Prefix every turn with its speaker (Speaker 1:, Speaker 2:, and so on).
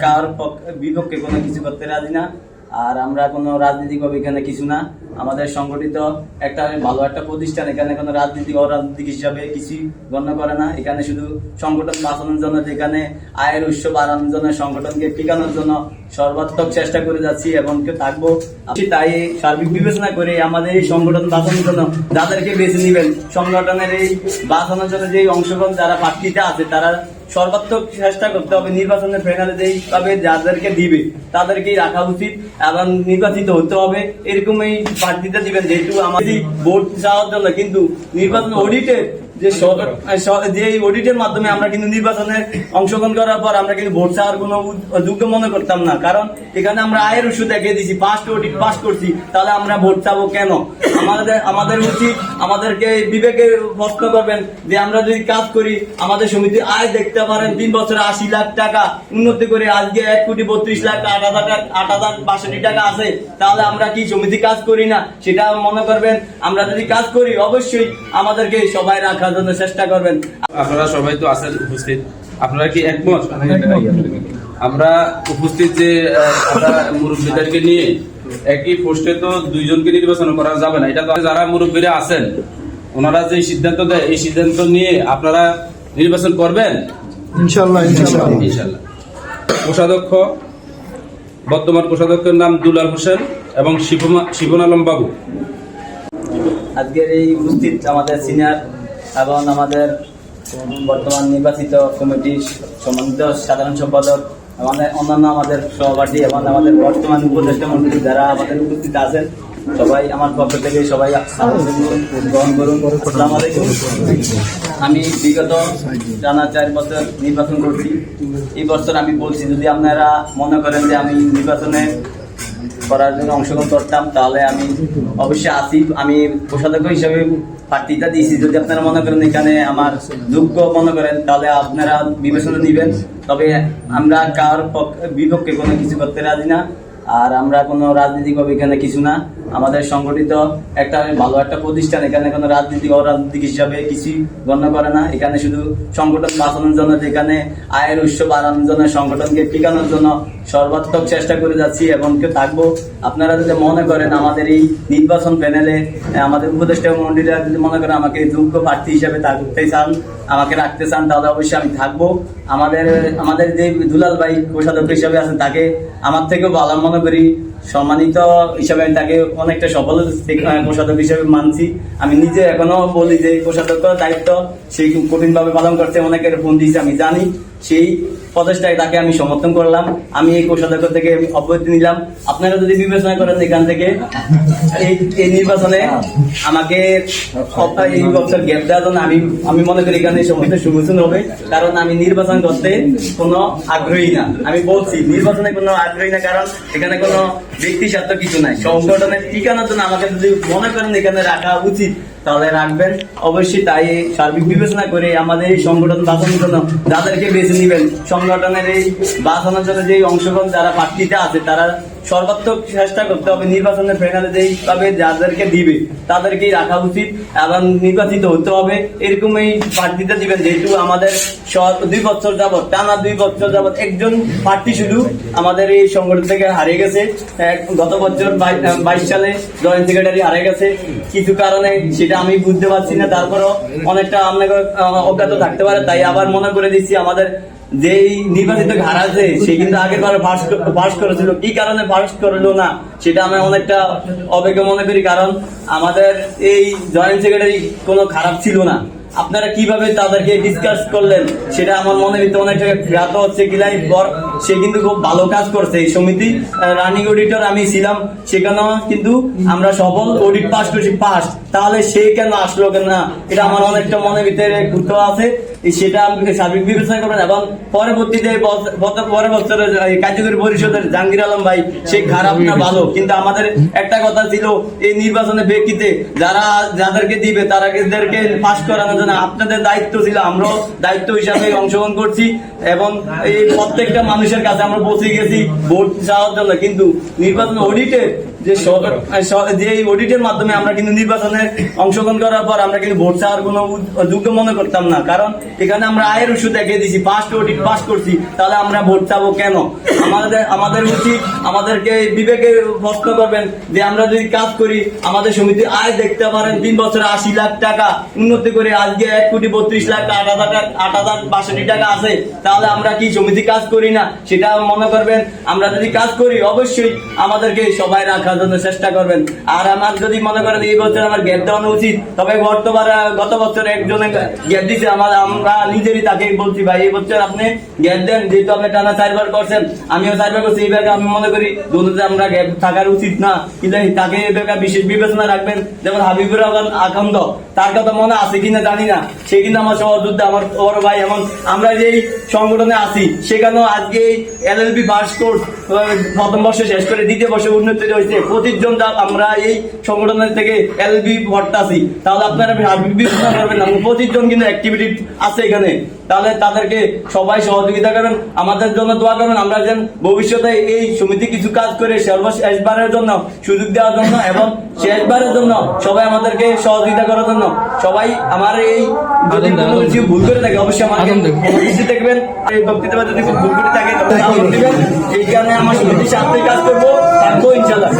Speaker 1: কার পক্ষ- বিপক্ষে কোনো কিছু করতে রাজি না, আর আমরা কোনো রাজনীতিক এখানে কিছু না। আমাদের সংগঠিত একটা ভালো একটা প্রতিষ্ঠান, এখানে কোনো রাজনীতি অরাজনীতিক হিসাবে কিছুই গণ্য করে না। এখানে শুধু সংগঠন বাঁচানোর জন্য, যেখানে আয়ের উৎস বাড়ানোর জন্য, সংগঠনকে টিকানোর জন্য সর্বাত্মক চেষ্টা করে যাচ্ছি এবং কেউ থাকব। তাই সার্বিক বিবেচনা করে আমাদের এই সংগঠন বাঁচানোর জন্য যাদেরকে বেছে নেবেন, সংগঠনের এই বাঁচানোর জন্য যে অংশগ্রহণ যারা প্রার্থীতে আছে, তারা সর্বাত্মক চেষ্টা করতে হবে নির্বাচনের প্যানেলে যেই পাবে যাদেরকে দিবে, তাদেরকেই রাখা উচিত এবং নির্বাচিত হতে হবে। এরকম এই প্রার্থীতে দিবেন, যেহেতু আমাদের ভোট চাওয়ার জন্য, কিন্তু নির্বাচন অডিটে যে যে অডিটের মাধ্যমে আমরা কিন্তু নির্বাচনে অংশগ্রহণ করার পর আমরা কিন্তু ভোট চাওয়ার কোনো যোগ্য মনে করতাম না। কারণ এখানে আমরা আয়ের উৎস দেখিয়ে দিছি পাঁচটা অডিট পাস করছি, তাহলে আমরা ভোট চাবো কেন? আমাদের আমাদের উচিত আমাদেরকে বিবেকে প্রশ্ন করবেন যে আমরা যদি কাজ করি আমাদের সমিতি আয় দেখতে পারেন তিন বছরে আশি লাখ টাকা উন্নতি করে আজকে এক কোটি বত্রিশ লাখ আট হাজার টাকা আট হাজার বাষট্টি টাকা আছে তাহলে আমরা কি সমিতি কাজ করি না? সেটা মনে করবেন। আমরা যদি কাজ করি অবশ্যই আমাদেরকে সবাই রাখার জন্য চেষ্টা করবেন।
Speaker 2: আপনারা সবাই তো আছেন উপস্থিত। আপনারা কি একমত? আমরা উপস্থিত যে আমরা মুরব্বীদেরকে নিয়ে একই পোস্টে তো দুইজনকে নির্বাচন করা যাবে না। এটা তো যারা মুরব্বীরা আছেন ওনারা যে সিদ্ধান্ত দেয় এই সিদ্ধান্ত নিয়ে আপনারা নির্বাচন করবেন?
Speaker 3: ইনশাল্লাহ ইনশাল্লাহ
Speaker 2: ইনশাল্লাহ কোষাধ্যক্ষ বর্তমান কোষাধ্যক্ষের নাম দুলাল হোসেন এবং শিবন আলম বাবু।
Speaker 1: আজকের এই উপস্থিত আমাদের সিনিয়র এবং আমাদের বর্তমান নির্বাচিত কমিটির সম্মানিত সাধারণ সম্পাদক আমাদের অন্যান্য আমাদের সহপাঠী এবং আমাদের বর্তমান উপদেষ্টা মন্ত্রী যারা আমাদের উপস্থিত আছেন, সবাই আমার পক্ষ থেকে সবাই গ্রহণ করুন। আমি বিগত টানা চার বছর নির্বাচন করছি। এই বছর আমি বলছি, যদি আপনারা মনে করেন যে আমি নির্বাচনে করার জন্য অংশগ্রহণ করতাম, তাহলে আমি অবশ্যই আসি। আমি কোষাধ্যক্ষ হিসাবে প্রার্থীটা দিয়েছি। যদি আপনারা মনে করেন এখানে আমার যোগ্য মনে করেন, তাহলে আপনারা বিবেচনা দিবেন। তবে আমরা কার পক্ষে বিপক্ষে কোনো কিছু করতে রাজি না। আর আমরা কোনো রাজনীতিক এখানে কিছু না। আমাদের সংগঠিত একটা ভালো একটা প্রতিষ্ঠান, এখানে কোনো রাজনীতিক, অরাজনীতিক হিসাবে কিছু গণ্য করে না। এখানে শুধু সংগঠন বাঁচানোর জন্য যেখানে আয়ের উৎস বাড়ানোর জন্য, সংগঠনকে টিকানোর জন্য সর্বাত্মক চেষ্টা করে যাচ্ছি এবং কেউ থাকব। আপনারা যদি মনে করেন আমাদের এই নির্বাচন প্যানেলে আমাদের উপদেষ্টা মন্ডলীরা যদি মনে করেন আমাকে যোগ্য প্রার্থী হিসাবে থাকতে চান, আমাকে রাখতে চান, তাহলে অবশ্যই আমি থাকব। আমাদের আমাদের যে দুলাল ভাই কোষাধ্যক্ষ হিসাবে আছেন, তাকে আমার থেকেও ভালো মনে করি, সম্মানিত হিসাবে আমি তাকে অনেকটা সফল কোষাধ্যক্ষ হিসাবে মানছি। আমি নিজে এখনও বলি যে কোষাধ্যক্ষ দায়িত্ব সেই কঠিন ভাবে পালন করতে অনেকের ফোন দিয়েছে, আমি জানি। সেই প্রচেষ্টায় তাকে আমি সমর্থন করলাম। আমি এই কোষাধ্যক্ষ থেকে অব্যাহতি নিলাম। আপনারা যদি বিবেচনা করেন এখান থেকে, এই নির্বাচনে আমাকে এই বছর গ্যাপ দেওয়ার জন্য আমি আমি মনে করি এখানে সমস্ত সম্মুখীন হবে। কারণ আমি নির্বাচন করতে কোনো আগ্রহী না। আমি বলছি, নির্বাচনে কোনো আগ্রহী না, কারণ এখানে কোনো ব্যক্তি স্বার্থ কিছু নাই। সংগঠনের ঠিকানার জন্য আমাকে যদি মনে করেন এখানে রাখা উচিত তাহলে রাখবেন। অবশ্যই তাই সার্বিক বিবেচনা করে আমাদের এই সংগঠন বাঁচানোর জন্য যাদেরকে বেছে নেবেন, সংগঠনের এই বাঁচানোর জন্য যে অংশগ্রহণ যারা প্রার্থীতে আছে, তারা সর্বাত্মক চেষ্টা করতে হবে নির্বাচনের প্যানেলে যেই পাবে যাদেরকে দিবে, তাদেরকেই রাখা উচিত এবং নির্বাচিত হতে হবে। এরকম এই প্রার্থীতে দিবেন, যেহেতু আমাদের দুই বছর যাবত টানা দুই বছর যাবত একজন প্রার্থী শুধু আমাদের এই সংগঠন থেকে হারিয়ে গেছে। গত বছর বাইশ সালে জয়েন্ট সেক্রেটারি হারিয়ে গেছে। কিছু কারণে সেটা আমি বুঝতে পারছি না, তারপরও অনেকটা আপনাকে অজ্ঞাত থাকতে পারে, তাই আবার মনে করে দিচ্ছি আমাদের যেই নির্বাচিত ঘাট আছে, সে কিন্তু আগের বার পাস করেছিল। কি কারণে পাশ করল না, সেটা আমি অনেকটা অবেগ মনে করি, কারণ আমাদের এই জয়েন্ট সেক্রেটারি কোনো খারাপ ছিল না। আপনারা কীভাবে তাদেরকে ডিসকাস করলেন, সেটা আমার মনে ভিতরে অনেকটা জ্ঞাত হচ্ছে কিলাই সে কিন্তু খুব ভালো কাজ করছে। এই সমিতি রানিং অডিটর আমি ছিলাম। সেখানেও কিন্তু আমরা সফল অডিট পাস করছি পাস তাহলে সে কেন আসলো কেন না? এটা আমার অনেকটা মনে ভিতরে ঘুরতে আছে। সেটা আপনি সার্বিক বিবেচনা করবেন এবং পরবর্তীতে বছ- বছর পরে বছরে কার্যকরী পরিষদের জাহাঙ্গীর আলম ভাই, সে খারাপ না ভালো। কিন্তু আমাদের একটা কথা ছিল, এই নির্বাচনে ব্যক্তিতে যারা যাদেরকে দিবে, তাদেরকে পাশ করানোর জন্য আপনাদের দায়িত্ব ছিল। আমরাও দায়িত্ব হিসাবে অংশগ্রহণ করছি এবং এই প্রত্যেকটা মানুষ পুলিশের কাছে আমরা পৌঁছে গেছি, ভোট চাওয়ার জন্য। কিন্তু নির্বাচন অডিটে যে যে অডিটের মাধ্যমে আমরা কিন্তু নির্বাচনে অংশগ্রহণ করার পর আমরা কিন্তু ভোট চাওয়ার কোনো যোগ্য মনে করতাম না। কারণ এখানে আমরা আয়ের উৎস দেখিয়ে দিয়েছি ফার্স্ট অডিট পাস করছি, তাহলে আমরা ভোট চাবো কেন? আমাদের আমাদের উচিত আমাদেরকে বিবেকে প্রশ্ন করবেন যে আমরা যদি কাজ করি, আমাদের সমিতি আয় দেখতে পারেন, তিন বছরে আশি লাখ টাকা উন্নতি করে আজকে এক কোটি বত্রিশ লাখ আট হাজার আট হাজার বাষট্টি টাকা আছে, তাহলে আমরা কি সমিতি কাজ করি না? সেটা মনে করবেন, আমরা যদি কাজ করি, অবশ্যই আমাদেরকে সবাই রাখার জন্য চেষ্টা করবেন। আর আমার যদি মনে করেন এই বছর আমার গ্যাপ দেওয়ানো উচিত, তবে বর্তমান গত বছর একজনে গ্যাপ দিছে, আমার, আমরা নিজেরই তাকে বলছি, ভাই, এই বছর আপনি গ্যাপ দেন, যেহেতু আপনি টানা চারবার করছেন, আমিও চারবার করছি এই আমি মনে করি দুটোতে আমরা গ্যাপ থাকার উচিত না। কিন্তু তাকে এই বিশেষ বিবেচনা রাখবেন। যেমন হাবিবুর রহমান আকান্ত তার কথা মনে আছে কিনা জানি না। সে কিন্তু আমার সহযোদ্ধা, আমার বড় ভাই, এমন, আমরা যেই সংগঠনে আছি, সেখানেও আজকে এলএলবি পাস কোর্স প্রথম বর্ষ শেষ করে দ্বিতীয় বর্ষে উন্নতি হয়েছে। প্রতিজন জন আমরা এই সংগঠনের থেকে এলএলবি ভর্তাছি তাহলে আপনারা বিবেচনা করবেন না পঁচিশ কিন্তু অ্যাক্টিভিটি আছে এখানে। তাহলে তাদেরকে সবাই সহযোগিতা করবেন আমাদের জন্য দোয়া করবেন আমরা যেন ভবিষ্যতে এই সমিতি কিছু কাজ করে সর্বশেষবারের জন্য সুযোগ দেওয়ার জন্য এবং শেষবারের জন্য সবাই আমাদেরকে সহযোগিতা করার জন্য সবাই আমার এই যদি কোনো কিছু ভুল করে থাকে অবশ্যই আমাকে কিছু দেখবেন এই বক্তৃতা যদি কোনো ভুল করে থাকে। এই কারণে আমার সমিতির সাথে কাজ করব থাকব ইনশাল্লাহ